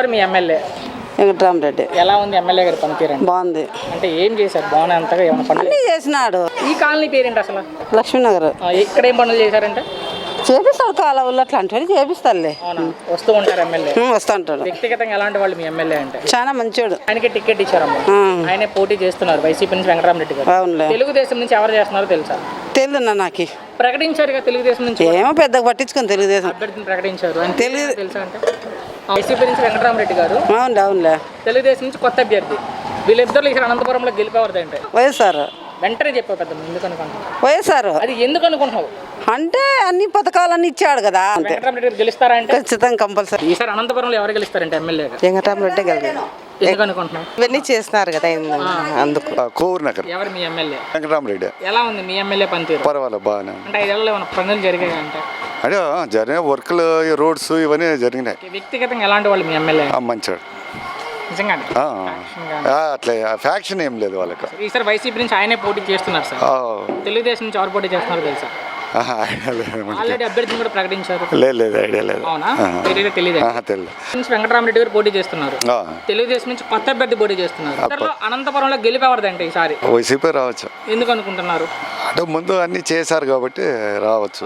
ఎవరు మీ ఎమ్మెల్యే? వెంకటరామరెడ్డి. ఎలా ఉంది ఎమ్మెల్యే గారి పనితీరు బాగుంది. అంటే ఏం చేశారు? బాగున్నా అంతగా ఏమైనా పనులు అన్నీ చేసినాడు. ఈ కాలనీ పేరేంటి అసలు? లక్ష్మీనగర్. ఆ, ఇక్కడ ఏం పనులు చేశారంటే? చేపిస్తాడు కాలువలు అట్లాంటివి చేపిస్తాడులే అవునా? వస్తూ ఉంటారు ఎమ్మెల్యే. ఉం, వస్తుంటాడు వ్యక్తిగతంగా ఎలాంటి వాళ్ళు మీ ఎమ్మెల్యే అంటే? చాలా మంచోడు. ఆయనకి టికెట్ ఇచ్చారమ్మా. ఉం, ఆయనే పోటీ చేస్తున్నారు వైసీపీ నుంచి వెంకటరామరెడ్డి గారు. అవునులే. తెలుగుదేశం నుంచి ఎవరు చేస్తున్నారో తెలుసా? తెలియదు నాకు. ప్రకటించారు తెలుగుదేశం నుంచి ఏమో పెద్దగా పట్టించుకొని తెలుగుదేశం. అభ్యర్థిని ప్రకటించారు. ఆయన తెలీదు. తెలుసా అంటే? వైసీపీ నుంచి వెంకటరామరెడ్డి గారు. అవునులే తెలుగుదేశం నుంచి కొత్త అభ్యర్థి. వీళ్ళిద్దరు ఇక్కడ అనంతపురంలో గెలిపేవారంటే వైఎస్ఆర్. వెంటనే చెప్పావు పెద్ద ఎందుకు అనుకుంటున్నావు? వైఎస్ఆర్. అది ఎందుకు అనుకుంటున్నావు? అంటే అన్ని పథకాలన్నీ ఇచ్చాడు కదా గెలుస్తారా అంటే ఖచ్చితంగా కంపల్సరీ. ఈసారి అనంతపురంలో ఎవరు గెలుస్తారంటే ఎమ్మెల్యేగా? వెంకటరామరెడ్డి ఇవన్నీ చేస్తున్నారు కదా అందుకు. కోవూరు నగర్ ఎవరు మీ ఎమ్మెల్యే? వెంకటరామరెడ్డి. ఎలా ఉంది మీ ఎమ్మెల్యే పనితీరు? పర్వాలేదు బాగానే. అంటే ఐదేళ్ళలో ఏమైనా పనులు జరిగాయి అంటే జరిగిన వర్క్లు రోడ్స్ ఇవన్నీ జరిగినాయి. వ్యక్తిగతంగా ఎలాంటి వాళ్ళు మీ ఎమ్మెల్యే? మంచివాడు అట్లా ఫ్యాక్షన్ ఏం లేదు వాళ్ళకి. ఈసారి వైసీపీ నుంచి ఆయనే పోటీ చేస్తున్నారు సార్. తెలుగుదేశం నుంచి ఎవరు పోటీ చేస్తున్నారో తెలుసా. ఆల్రెడీ అభ్యర్థిని కూడా ప్రకటించారు. లేదు లేదు ఐడియా లేదు. అవునా? తెలియదు. వెంకటరామరెడ్డి గారు పోటీ చేస్తున్నారు. తెలుగుదేశం నుంచి కొత్త అభ్యర్థి పోటీ చేస్తున్నారు. అనంతపురంలో గెలిపేవారదంటే ఈసారి. వైసీపీ రావచ్చు. ఎందుకు అనుకుంటున్నారు? అంటే ముందు అన్ని చేశారు కాబట్టి రావచ్చు.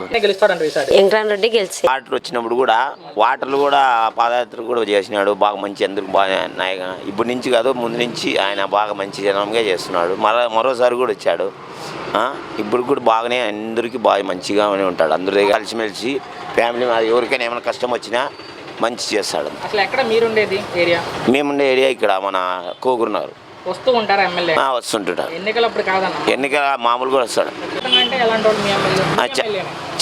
ఈసారి? వెంకటరామరెడ్డి గెలిచి. వాటర్ వచ్చినప్పుడు కూడా వాటర్లు కూడా పాదయాత్ర కూడా చేసినాడు. బాగా మంచి అందరికి బాగా నాయక ఇప్పటి నుంచి కాదు ముందు నుంచి ఆయన బాగా మంచి జనంగా చేస్తున్నాడు. మరో మరోసారి కూడా వచ్చాడు. ఆ, ఇప్పుడు కూడా బాగానే అందరికీ బాగా మంచిగానే ఉంటాడు. అందరి దగ్గర కలిసిమెలిసి ఫ్యామిలీ మాది ఎవరికైనా ఏమైనా కష్టం వచ్చినా మంచి చేస్తాడు. అసలు ఎక్కడ మీరుండేది ఏరియా? మేముండే ఏరియా ఇక్కడ మన కోగురున్నారు వస్తూ ఉంటారా ఎమ్మెల్యే? ఆ, వస్తుంటాడు. ఎన్నికలప్పుడు కాదన్న? ఎన్నిక మామూలు కూడా వస్తాడు.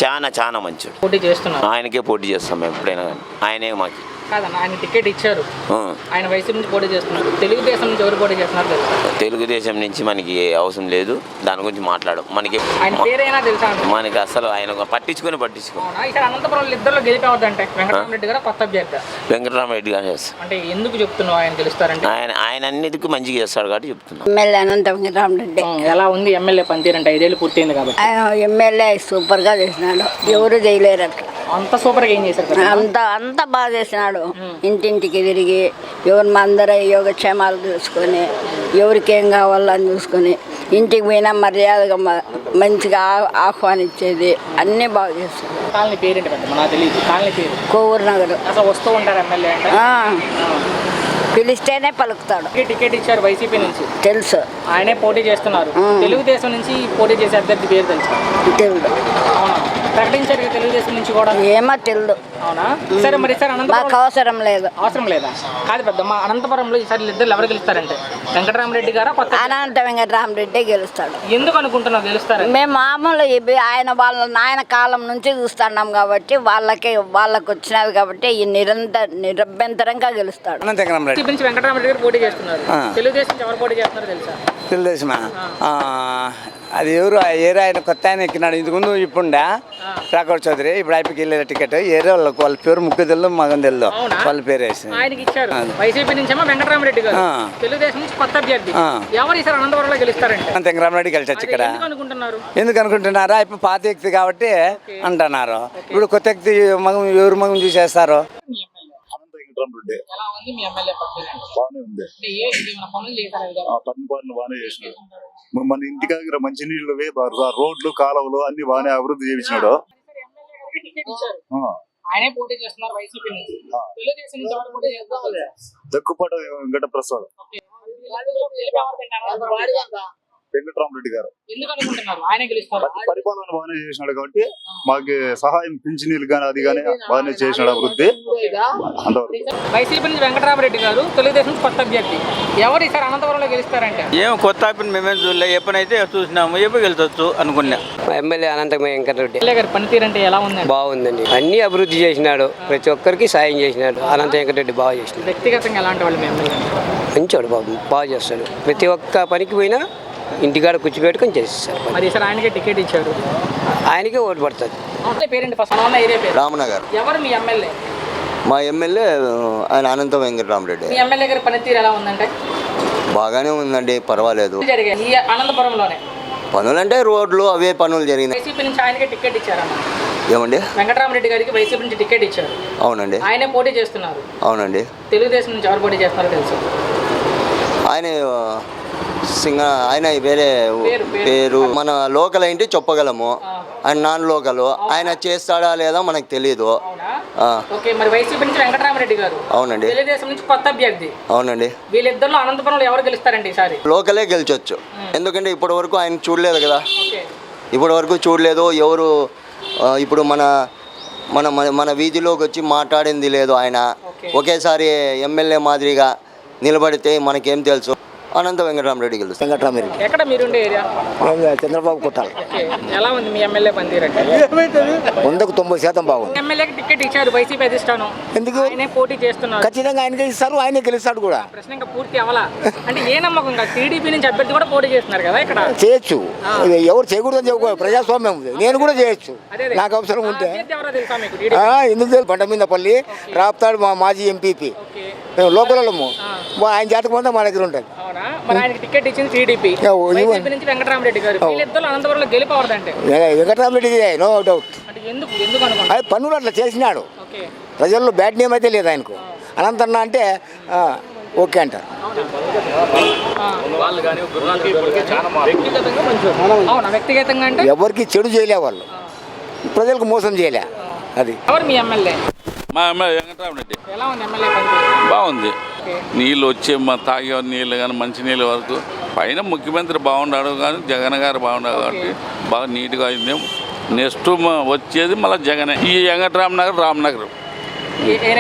చాలా చాలా మంచోడు. పోటీ చేస్తున్నారు. ఆయనకే పోటీ చేస్తాం మేము ఎప్పుడైనా కానీ. ఆయనే మాకు. కాదన్న ఆయన టికెట్ ఇచ్చారు. ఆ. ఆయన వైసీపీ నుంచి పోటీ చేస్తున్నారు. తెలుగుదేశం నుంచి ఎవరు పోటీ చేస్తున్నారు తెలుసా? తెలుగుదేశం నుంచి మనకి అవసరం లేదు. దాని గురించి మాట్లాడం మనకి ఆయన పేరైనా తెలుసా. మనకి అసలు ఆయన పట్టించుకొని పట్టించుకో. అవునా? ఇక్కడ అనంతపురం ఇద్దరు గెలిపేవద్దంటే వెంకటరామరెడ్డి గారు కొత్త అభ్యర్థి వెంకటరామరెడ్డి గారు చేస్తాం అంటే ఎందుకు చెప్తున్నావు ఆయన గెలుస్తారంటే? ఆయన ఆయన అన్నిటికీ మంచిగా చేస్తాడు కాబట్టి చెప్తున్నాం. ఎమ్మెల్యే అనంత వెంకటరామరెడ్డి. ఎలా ఉంది ఎమ్మెల్యే పనితీరంటే ఐదేళ్ళు పూర్తయింది కాబట్టి. ఎమ్మెల్యే సూపర్గా చేసినాడు ఎవరు చేయలేరు అట్లా అంత సూపర్గా ఏం చేశారు అంత అంత బాగా చేసినాడు. ఇంటింటికి తిరిగి ఎవరి అందరూ యోగక్షేమాలు చూసుకొని ఎవరికి ఏం కావాలో అని చూసుకొని ఇంటికి పోయినా మర్యాదగా మంచిగా ఆహ్వానించేది అన్నీ బాగా చేస్తాడు కాలనీ పేరేంటి కాలనీ పేరు? కోవూరు నగర్. అసలు వస్తూ ఉంటారు ఎమ్మెల్యే పిలిస్తేనే పలుకుతాడు. టికెట్- ఇచ్చారు వైసీపీ నుంచి? తెలుసు. ఆయనే పోటీ చేస్తున్నారు. తెలుగుదేశం నుంచి పోటీ చేసే అభ్యర్థి పేరు తెలుసు? అవునా? ప్రకటించారు తెలుగుదేశం నుంచి కూడా? ఏమో తెలుదు. అవునా? సరే మరి మాకు అనంతపురం అవసరం లేదు. అవసరం లేదా? కాదు పెద్ద మా అనంతపురంలో ఈసారి ఇద్దరు ఎవరు గెలుస్తారంటే? వెంకటరామరెడ్డి గారా కొత్త అనంత వెంకటరామరెడ్డి గెలుస్తాడు. ఎందుకు అనుకుంటున్నావు గెలుస్తారని? మేము మామూలు ఇవి ఆయన వాళ్ళ నాయన కాలం నుంచి చూస్తున్నాం కాబట్టి వాళ్ళకి వాళ్ళకి వచ్చినవి కాబట్టి ఈ నిరంతర నిరభ్యంతరంగా గెలుస్తాడు. అనంతకరం రెడ్డి వైసీపీ నుంచి వెంకటరామరెడ్డి గారు పోటీ చేస్తున్నారు. తెలుగుదేశం నుంచి ఎవరు పోటీ చేస్తున్నారో తెలుసా? తెలుగుదేశమా అది ఎవరు? ఆ ఏరియా ఆయన కొత్త ఆయన ఎక్కినాడు. ఇంతకుముందు ఇప్పుడుండా? రాఘవ చౌదరి. ఇప్పుడు అయిపోయి వెళ్ళే టికెట్. ఏరియా వాళ్ళకి వాళ్ళ పేరు ముక్కు తెల్లు మగం తెల్లు? వాళ్ళ పేరు వేసి ఆయనకి ఇచ్చారు. వైసీపీ నుంచేమో వెంకటరామరెడ్డి గెలిచొచ్చు ఇక్కడ. ఎందుకు అనుకుంటున్నారు? ఎందుకు అనుకుంటున్నారా? ఇప్పుడు పాత వ్యక్తి కాబట్టి అంటున్నారు. ఇప్పుడు కొత్త వ్యక్తి మగం ఎవరు మగం చూసేస్తారు? పట్టిన బాగానే ఉంది పనులు పన్ను బాగానే చేసినాడు. మన- ఇంటి దగ్గర మంచి నీళ్ళు రోడ్లు కాలువలు అన్ని బాగానే అభివృద్ధి చేయించినాడు ఆయనే పోటీ చేస్తున్నారు వైసీపీ నుంచి. తెలుగుదేశం నుంచి ఎవరు పోటీ చేస్తున్నారు దగ్గుపాట వెంకట ప్రసాద్ వెంకటరామరెడ్డి గారు. ఎందుకు అనుకుంటున్నారు ఆయనే గెలుస్తారు పరి- పరిపాలన బాగానే చేసినాడు కాబట్టి మాకు సహాయం పింఛనీలు కానీ అది కానీ బాగానే చేసినాడు అభివృద్ధి. అంతవరకు. వైసీపీ నుంచి వెంకటరామరెడ్డి గారు తెలుగుదేశం కొత్త అభ్యర్థి. ఎవరు ఈసారి అనంతపురంలో గెలుస్తారంటే? ఏం కొత్త ఆపిన మేమేం చూడలే. ఎప్పుడైతే చూసినాము ఎప్పుడు వెళ్తొచ్చు అనుకున్నా. ఎమ్మెల్యే అనంత వెంకటరెడ్డి. గారి పనితీరు అంటే ఎలా ఉందండి? బాగుందండి. అన్ని అభివృద్ధి చేసినాడు. ప్రతి ఒక్కరికి సాయం చేసినాడు. అనంత వెంకటరెడ్డి బాగా చేసినాడు. వ్యక్తిగతంగా ఎలాంటి వాళ్ళు మంచివాడు బాబు బాగా చేస్తాడు. ప్రతి ఒక్క పనికి పోయినా ఇంటికాడ కూర్చోబెట్టుకొని చేసేస్తాడు పని. మరి ఆయనకే టికెట్ ఇచ్చారు. ఆయనకే ఓటు పడుతుంది. పేరేంటి ఫస్ట్ రామనగర్. ఎవరు మీ ఎమ్మెల్యే? మా ఎమ్మెల్యే ఆయన అనంత వెంకటరామరెడ్డి. మీ ఎమ్మెల్యే గారి పనితీరు ఎలా ఉందంటే? బాగానే ఉందండి పర్వాలేదు. అనంతపురంలోనే. పనులంటే రోడ్లు అవే పనులు జరిగినాయి. వైసీపీ నుంచి ఆయనకే టికెట్ ఇచ్చారన్న ఏమండి? వెంకటరామరెడ్డి గారికి వైసీపీ నుంచి టికెట్ ఇచ్చారు. అవునండి. ఆయనే పోటీ చేస్తున్నారు. అవునండి. తెలుగుదేశం నుంచి ఎవరు పోటీ చేస్తున్నారో తెలుసు. ఆయన సింగ ఆయన వేరే పేరు, మన లోకల్ ఏంటి చెప్పగలము. ఆయన నాన్ లోకల్. ఆయన చేస్తాడా లేదా మనకు తెలియదు అవునండి. అవునండి. వీళ్ళిద్దరిలో అనంతపురంలో ఎవరు గెలుస్తారండి ఈసారి? లోకలే గెలిచొచ్చు. ఎందుకంటే ఇప్పటి వరకు ఆయన చూడలేదు కదా. ఇప్పటి వరకు చూడలేదు. ఎవరు ఇప్పుడు మన మన మన- వీధిలోకి వచ్చి మాట్లాడింది లేదు ఆయన. ఒకేసారి ఎమ్మెల్యే మాదిరిగా నిలబడితే మనకేం తెలుసు? అనంత వెంకటరామరెడ్డి గెలుస్తారు వెంకటరామిరెడ్డి. ఎక్కడ మీరుండే ఏరియా? చంద్రబాబు కొట్టాలి. ఎలా ఉంది మీ ఎమ్మెల్యే పనితీరంటే? వందకు తొంభై శాతం బాగుంది. ఎమ్మెల్యేకి టికెట్ ఇచ్చారు వైసీపీ అధిష్టానం. ఎందుకు? ఆయనే పోటీ చేస్తున్నారు. ఖచ్చితంగా ఆయనకే ఇస్తారు ఆయనే గెలుస్తాడు కూడా. ప్రశ్న ఇంకా పూర్తి అవలా అంటే ఏ నమ్మకం టీడీపీ నుంచి అభ్యర్థి కూడా పోటీ చేస్తున్నారు కదా ఇక్కడ. చేయొచ్చు. ఎవరు చేయకూడదని చెప్పు ప్రజాస్వామ్యం ఉంది. నేను కూడా చేయొచ్చు. నాకు అవసరం ఉంటే. ఎందుకు తెలుసు? పంట మీద పల్లి రాపుతాడు మా మాజీ ఎంపీపీ. మేము లోకలము. ఆయన జాతకం అంతా మా దగ్గర ఉంటుంది. మరి ఆయనకి టికెట్ ఇచ్చింది టీడీపీ యా, ఓ, ఇవ్వండి. వైసీపీ నుంచి వెంకటరామరెడ్డి గారు వీళ్ళిద్దరు అనంతపురంలో గెలిపవరదంటే. వెంకటరామరెడ్డి నో డౌట్ అంటే ఎందుకు ఎందుకు అనుకుంటా అది పన్నులు అట్లా చేసినాడు. ఓకే. ప్రజల్లో బ్యాడ్ నేమ్ అయితే లేదు ఆయనకు. అనంతన్న అంటే ఆ, ఓకే అంటారు. వ్యక్తిగతంగా అంటే? ఎవరికి చెడు చేయలే వాళ్ళు. ప్రజలకు మోసం చేయలే. అది ఎవరు మీ ఎమ్మెల్యే? మా ఎమ్మెల్యే వెంకటరామరెడ్డి. ఎలా ఉంది ఎమ్మెల్యే పనితీరు బాగుంది. నీళ్ళు వచ్చే మా తాగే నీళ్ళు కానీ మంచి నీళ్ళ వరకు. పైన ముఖ్యమంత్రి బాగున్నాడు కానీ జగన్ గారు బాగున్నాడు కాబట్టి బాగా నీట్గా అయింది. నెక్స్ట్ వచ్చేది మళ్ళీ జగనే. ఈ వెంకటరామ్ నగర్ రామ్నగర్.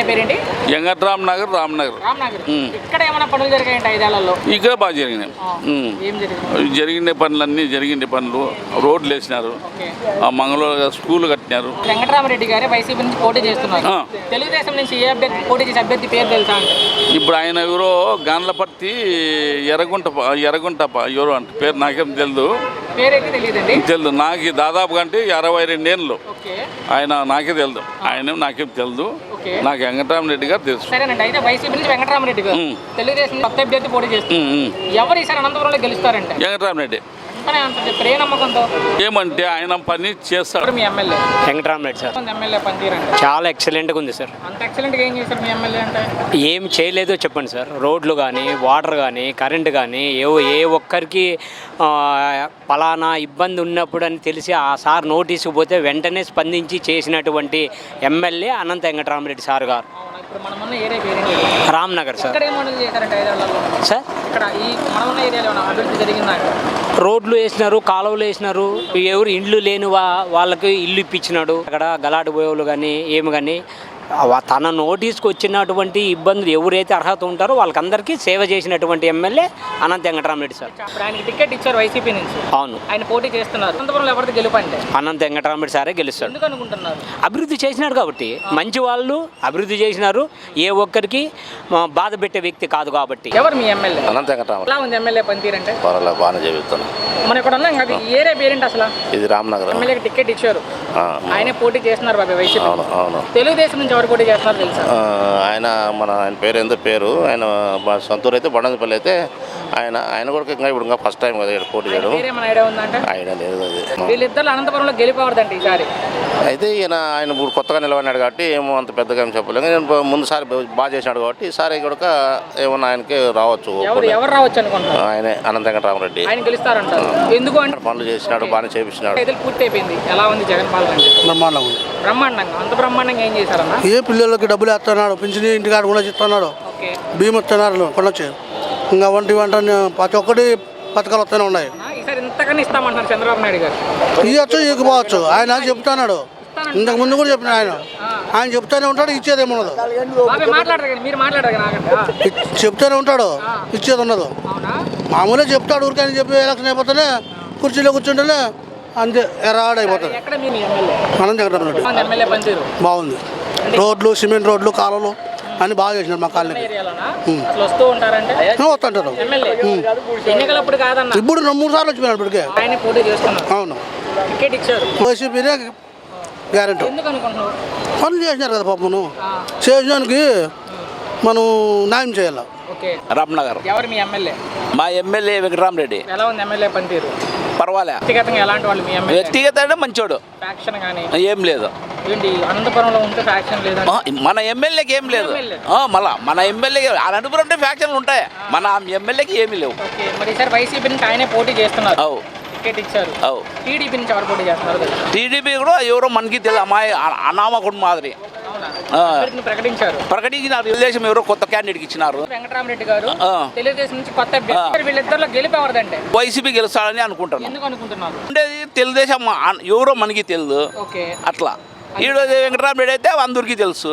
పేరేంటి? వెంకటరామ్ నగర్ రామ్నగర్. ఇక్కడ ఏమైనా పనులు జరిగాయండి ఐదేళ్ళలో? ఇక్కడ బాగా జరిగినాయి. జరిగిన పనులన్నీ జరిగిన పనులు. రోడ్లు వేసినారు. ఆ మంగళూరు స్కూల్ కట్టినారు. వెంకటరామరెడ్డి గారే వైసీపీ నుంచి పోటీ చేస్తున్నారు. తెలుగుదేశం నుంచి ఏ అభ్యర్థి పోటీ చేసే అభ్యర్థి పేరు తెలుసా ఇప్పుడు ఆయన ఎవరో గాన్లపర్తి ఎర్రగుంట ఎర్రగుంట ఎవరు అంటే. పేరు నాకేం తెలియదు తెలియదు నాకు దాదాపు కంటే అరవై రెండేళ్ళు ఓకే. ఆయన నాకే తెలియదు ఆయన నాకేం తెలియదు ఓకే. నాకు వెంకటరామరెడ్డి గారు తెలుసు. సరేనండి. అయితే వైసీపీ నుంచి వెంకటరామరెడ్డి గారు. తెలుగుదేశం కొత్త అభ్యర్థి పోటీ చేస్తారు. ఎవరు ఈసారి అనంతపురంలో గెలుస్తారంటే? వెంకటరామరెడ్డి. నమ్మకంతో? ఏమంటే ఆయన పని చేస్తాడు. మీ ఎమ్మెల్యే? వెంకటరామరెడ్డి సార్. ఎమ్మెల్యే పనితీరండి చాలా ఎక్సలెంట్గా ఉంది సార్. అంత ఎక్సలెంట్గా ఏం చేశారు మీ ఎమ్మెల్యే అంటే? ఏం చేయలేదో చెప్పండి సార్. రోడ్లు కానీ వాటర్ కానీ కరెంట్ కానీ ఏ ఏ ఒక్కరికి ఆ, పలానా ఇబ్బంది ఉన్నప్పుడు అని తెలిసి ఆ సార్ నోటీసుకు పోతే వెంటనే స్పందించి చేసినటువంటి ఎమ్మెల్యే అనంత వెంకటరామరెడ్డి సార్ గారు. రామ్నగర్ సార్. సార్? ఇక్కడ ఈ మనం ఉన్న ఏరియాలో అభివృద్ధి జరిగిందా? రోడ్లు వేసినారు కాలువలు వేసినారు. ఎవరు ఇండ్లు లేని వా వాళ్ళకి ఇల్లు ఇప్పించినాడు. అక్కడ గలాటి బోయవులు కానీ ఏమి కానీ. తన నోటీస్కి వచ్చినటువంటి ఇబ్బందులు ఎవరైతే అర్హత ఉంటారో వాళ్ళకందరికీ సేవ చేసినటువంటి ఎమ్మెల్యే అనంత వెంకటరామరెడ్డి సార్. ఇప్పుడు ఆయనకి టికెట్ ఇచ్చారు వైసీపీ నుంచి. అవును. ఆయన పోటీ చేస్తున్నారు. అనంతపురంలో ఎవరిది గెలుపంటే? అనంత వెంకటరామరెడ్డి సారే గెలుస్తాడు. ఎందుకు అనుకుంటున్నారు? అభివృద్ధి చేసినాడు కాబట్టి. మంచి వాళ్ళు అభివృద్ధి చేసినారు. ఏ ఒక్కరికి బాధ పెట్టే వ్యక్తి కాదు కాబట్టి. ఎవరు మీ ఎమ్మెల్యే? అనంత వెంకటరామ ఎలా ఉంది ఎమ్మెల్యే పనితీరంటే? పర్వాలేదు బాగానే చెబుతాను మనం ఇక్కడ ఉన్నాం కదా ఈ ఏరియా పేరేంటి అసలు? ఇది రామ్నగర్. ఎమ్మెల్యేకి టికెట్ ఇచ్చారు. ఆయనే పోటీ చేస్తున్నారు బాబాయ్ వైసీపీ. అవును అవును. తెలుగుదేశం నుంచి ఎవరు పోటీ చేస్తున్నారు తెలుసా? ఆ, ఆయన మన ఆయన పేరు ఏందో పేరు ఆయన మా సొంతూరు అయితే బండంపల్లి అయితే ఆయన ఆయన కూడా ఇంకా ఇప్పుడు ఇంకా ఫస్ట్ టైం కదా ఇక్కడ పోటీ చేయడం. ఆయన లేదు అది. వీళ్ళిద్దరు అనంతపురంలో గెలిపవరదండి ఈసారి. అయితే ఈయన ఆయన ఇప్పుడు కొత్తగా నిలబడినాడు కాబట్టి ఏమో అంత పెద్దగా ఏం చెప్పలేము నేను ముందుసారి బాగా చేసినాడు కాబట్టి ఈసారి కూడా ఏమన్నా ఆయనకి రావచ్చు ఎవరు ఎవరు రావచ్చు అనుకుంటున్నారు? ఆయనే అనంత వెంకటరామరెడ్డి. ఆయన గెలుస్తారంటారు ఎందుకు పనులు చేసినాడు బాగానే చేపించినాడు. పూర్తి అయిపోయింది ఎలా ఉంది జగన్ పాలన? అంటే బ్రహ్మాండం ఉంది. బ్రహ్మాండంగా అంత బ్రహ్మాండంగా ఏం చేశారన్న? ఏ పిల్లలకి డబ్బులు వేస్తున్నాడు పింఛన్ ఇంటికాడ కూడా ఇస్తున్నాడు. భీమ్ ఇస్తున్నారు కొనొచ్చు. ఇంకా వంటి వంట ప్రతి ఒక్కటి పథకాలు వస్తూనే ఉన్నాయి. ఈసారి ఇంతకన్నా ఇస్తామంటున్నారు చంద్రబాబు నాయుడు గారు. ఇవ్వచ్చు ఇవ్వకపోవచ్చు ఆయన చెప్తున్నాడు. ఇంతకు ముందు కూడా చెప్పిన ఆయన. ఆయన చెప్తానే ఉంటాడు ఇచ్చేది ఆ, ఇ- చెప్తానే ఉంటాడు ఇచ్చేది ఉండదు. మామూలుగా చెప్తాడు ఊరికని చెప్పి ఎలక్షన్ అయిపోతేనే కుర్చీలో కూర్చుంటేనే అంతే ఎరాడ్ అయిపోతుంది. ఎక్కడ మీ ఎమ్మెల్యే? అనంత వెంకటరామరెడ్డి ఎమ్మెల్యే పనితీరు బాగుంది. రోడ్లు సిమెంట్ రోడ్లు కాలువలు అన్ని బాగా చేసినారు మా ఉంటారంటే? వస్తుంటారు. ఇప్పుడు రెండు మూడు సార్లు వచ్చిపోయినాడు ఇప్పటికే. అవును. వైసీపీనే గ్యారెంటీ. పనులు చేసినారు కదా పాపను చేసినానికి మనం న్యాయం చేయాలి? ఓకే. రామ్నగర్. ఎవరు మీ ఎమ్మెల్యే? మా ఎమ్మెల్యే వెంకటరామరెడ్డి. ఎలా ఉంది ఎమ్మెల్యే పనితీరు? పర్వాలే. వ్యక్తిగతంగా ఎలాంటి వాళ్ళు మీ ఎమ్మెల్యే? వ్యక్తిగత అంటే మంచోడు. ఫ్యాక్షన్ కానీ? ఏం లేదు. ఏంటి అనంతపురంలో ఉంటే ఫ్యాక్షన్ లేదా? ఆ, మన ఎమ్మెల్యేకి ఏం లేదు. ఆ, మళ్ళా మన ఎమ్మెల్యే అనంతపురం అంటే ఫ్యాక్షన్లు ఉంటాయి. మన ఎమ్మెల్యేకి ఏమీ లేవు. ఓకే మరి ఈసారి వైసీపీ నుంచి ఆయనే పోటీ చేస్తున్నారు. అవు. టికెట్ ఇచ్చారు. అవు. టీడీపీ నుంచి ఎవరు పోటీ చేస్తున్నారు? టీడీపీ కూడా ఎవరో మనకి తెలియదు. అమ్మాయి అనామకుడు మాదిరి. ప్రకటించారు. ప్రకటించినారు తెలుగుదేశం ఎవరో కొత్త క్యాండిడేట్కి ఇచ్చినారు. వెంకటరామరెడ్డి గారు. తెలుగుదేశం నుంచి కొత్త వీళ్ళిద్దరిలో గెలిపి ఎవరిదంటే వైసీపీ గెలుస్తాడని అనుకుంటున్నాం. ఎందుకు అనుకుంటున్నారు? ఉండేది తెలుగుదేశం ఎవరో మనకి తెలియదు అట్లా. ఈరోజు వెంకటరామరెడ్డి అయితే అందరికీ తెలుసు.